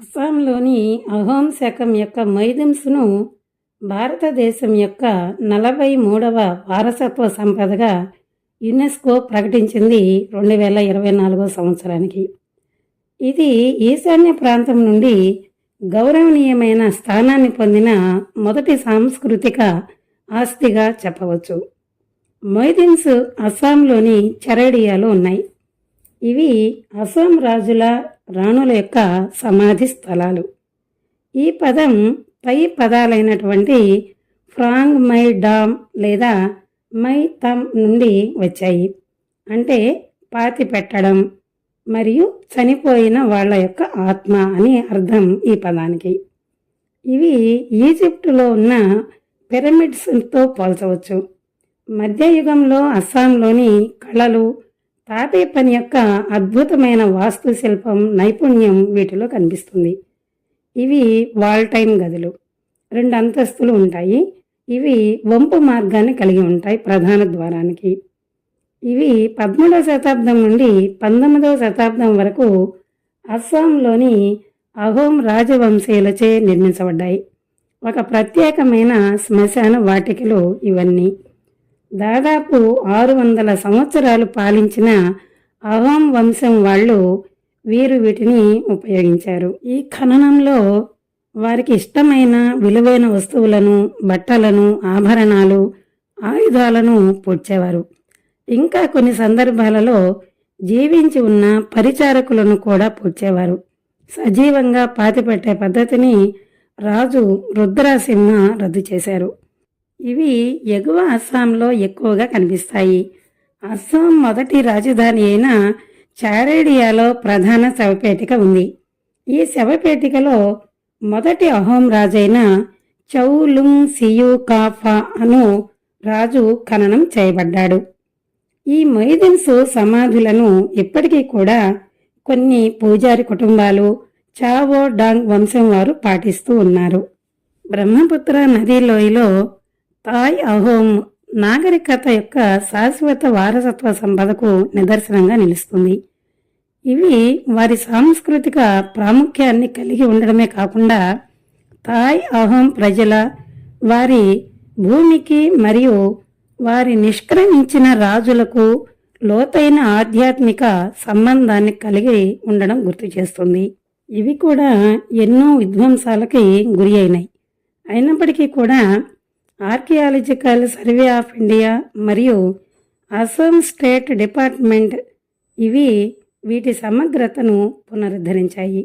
అస్సాంలోని అహోం శకం యొక్క మైదింస్ను భారతదేశం యొక్క నలభై మూడవ వారసత్వ సంపదగా యునెస్కో ప్రకటించింది రెండు వేల ఇరవై నాలుగో సంవత్సరానికి. ఇది ఈశాన్య ప్రాంతం నుండి గౌరవనీయమైన స్థానాన్ని పొందిన మొదటి సాంస్కృతిక ఆస్తిగా చెప్పవచ్చు. మొయిదిన్స్ అస్సాంలోని చరేడియాలో ఉన్నాయి. ఇవి అస్సాం రాజుల రాణుల యొక్క సమాధి స్థలాలు. ఈ పదం పై పదాలైనటువంటి ఫ్రాంగ్ మై డామ్ లేదా మై తమ్ నుండి వచ్చాయి. అంటే పాతి పెట్టడం మరియు చనిపోయిన వాళ్ళ యొక్క ఆత్మ అని అర్థం ఈ పదానికి. ఇవి ఈజిప్టులో ఉన్న పిరమిడ్స్తో పోల్చవచ్చు. మధ్యయుగంలో అస్సాంలోని కళలు తాపీ పని యొక్క అద్భుతమైన వాస్తుశిల్పం నైపుణ్యం వీటిలో కనిపిస్తుంది. ఇవి వాల్టైన్ గదులు. రెండు అంతస్తులు ఉంటాయి. ఇవి వంపు మార్గాన్ని కలిగి ఉంటాయి ప్రధాన ద్వారానికి. ఇవి పదమూడవ శతాబ్దం నుండి పంతొమ్మిదవ శతాబ్దం వరకు అస్సాంలోని అహోం రాజవంశీయులచే నిర్మించబడ్డాయి. ఒక ప్రత్యేకమైన శ్మశాన వాటికలు ఇవన్నీ. దాదాపు ఆరు వందల సంవత్సరాలు పాలించిన అహోం వంశం వాళ్ళు వీరు వీటిని ఉపయోగించారు. ఈ ఖననంలో వారికి ఇష్టమైన విలువైన వస్తువులను బట్టలను ఆభరణాలు ఆయుధాలను పూడ్చేవారు. ఇంకా కొన్ని సందర్భాలలో జీవించి ఉన్న పరిచారకులను కూడా పూడ్చేవారు. సజీవంగా పాతిపెట్టే పద్ధతిని రాజు రుద్రాసింహ రద్దు చేశారు. ఇవి ఎగువ అస్సాంలో ఎక్కువగా కనిపిస్తాయి. అస్సాం మొదటి రాజధాని అయిన చారేడియాలో ప్రధాన శవపేటిక ఉంది. ఈ శవపేటికలో మొదటి అహోం రాజైన చౌలుంగ్ సియు కాఫా అను రాజు ఖననం చేయబడ్డాడు. ఈ మొయిదిన్స్ సమాధులను ఇప్పటికీ కూడా కొన్ని పూజారి కుటుంబాలు చావో డాంగ్ వంశం వారు పాటిస్తూ ఉన్నారు. బ్రహ్మపుత్ర నదీ లోయలో తాయ్ అహోమ్ నాగరికత యొక్క శాశ్వత వారసత్వ సంపదకు నిదర్శనంగా నిలుస్తుంది. ఇవి వారి సాంస్కృతిక ప్రాముఖ్యాన్ని కలిగి ఉండడమే కాకుండా తాయ్ అహోం ప్రజల వారి భూమికి మరియు వారి నిష్క్రమించిన రాజులకు లోతైన ఆధ్యాత్మిక సంబంధాన్ని కలిగి ఉండడం గుర్తు చేస్తుంది. ఇవి కూడా ఎన్నో విధ్వంసాలకి గురి అయినాయి. అయినప్పటికీ కూడా ఆర్కియాలజికల్ సర్వే ఆఫ్ ఇండియా మరియు అసోం స్టేట్ డిపార్ట్మెంట్ ఇవి వీటి సమగ్రతను పునరుద్ధరించాయి.